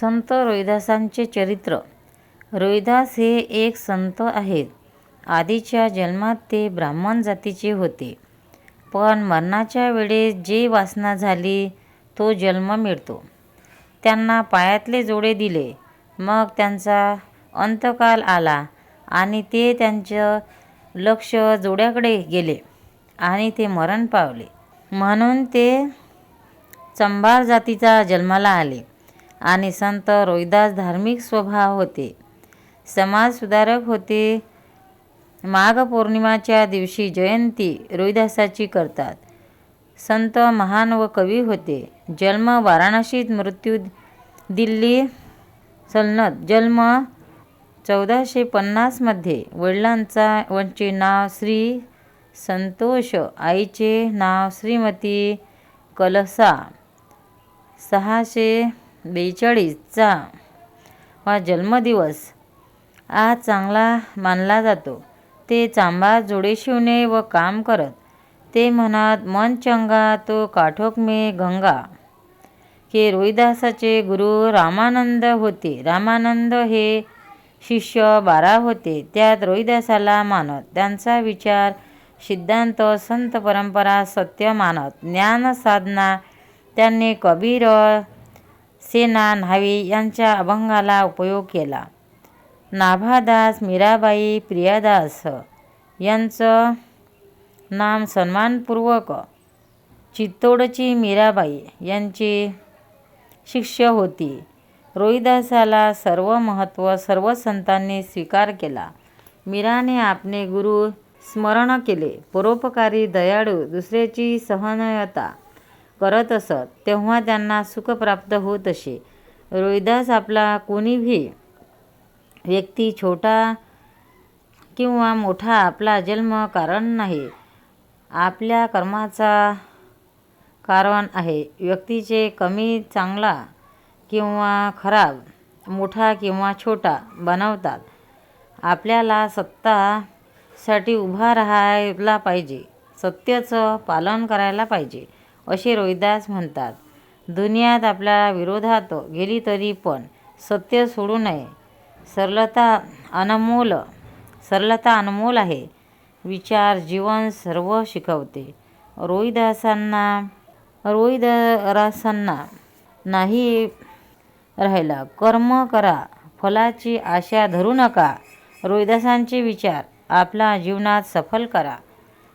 संत रोहिदासांचे चरित्र. रोहिदास हे एक संत आहेत. आधीच्या जन्मात ते ब्राह्मण जातीचे होते. पण मरणाच्या वेळेस जे वासना झाली तो जन्म मिळतो. त्यांना पायातले जोडे दिले. मग त्यांचा अंतकाल आला आणि ते त्यांचं लक्ष जोड्याकडे गेले आणि ते मरण पावले. म्हणून ते चंबार जातीचा जन्माला आले. आणि संत रोहिदास धार्मिक स्वभाव होते. समाजसुधारक होते. माघ पौर्णिमाच्या दिवशी जयंती रोहिदासाची करतात. संत महान व कवी होते. जन्म वाराणसीत मृत्यू दिल्ली सलनत जन्म चौदाशे पन्नासमध्ये वडिलांचा वंचे नाव श्री संतोष आईचे नाव श्रीमती कलसा. सहाशे बेचाळीसचा हा जन्मदिवस आज चांगला मानला जातो. ते चांबा जोडे शिवणे व काम करत ते म्हणत मन चंगा तो काठोक मे गंगा. हे रोहिदासाचे गुरु रामानंद होते. रामानंद हे शिष्य बारा होते. त्यात रोहिदासाला मानत त्यांचा विचार सिद्धांत संत परंपरा सत्य मानत. ज्ञान साधना त्यांनी कबीर सेना न्हावी यांच्या अभंगाला उपयोग केला. नाभादास मीराबाई प्रियादास यांचं नाम सन्मानपूर्वक चित्तोडची मीराबाई यांची शिष्य होती. रोहिदासाला सर्व महत्त्व सर्व संतांनी स्वीकार केला. मीराने आपले गुरु स्मरण केले. परोपकारी दयाळू दुसऱ्याची सहनयता करत असत तेव्हा त्यांना सुख प्राप्त होत असे. रोहिदास आपला कोणीही व्यक्ती छोटा किंवा मोठा आपला जन्म कारण नाही. आपल्या कर्माचा कारण आहे. व्यक्तीचे कमी चांगला किंवा खराब मोठा किंवा छोटा बनवतात. आपल्याला सत्तासाठी उभा राहायला पाहिजे. सत्याचं पालन करायला पाहिजे. असे रोहिदास म्हणतात दुनियात आपल्या विरोधात गेली तरी पण सत्य सोडू नये. सरलता अनमोल सरलता अनमोल आहे. विचार जीवन सर्व शिकवते. रोहिदासांना रोहिदासांना नाही राहिला. कर्म करा फलाची आशा धरू नका. रोहिदासांचे विचार आपला जीवनात सफल करा.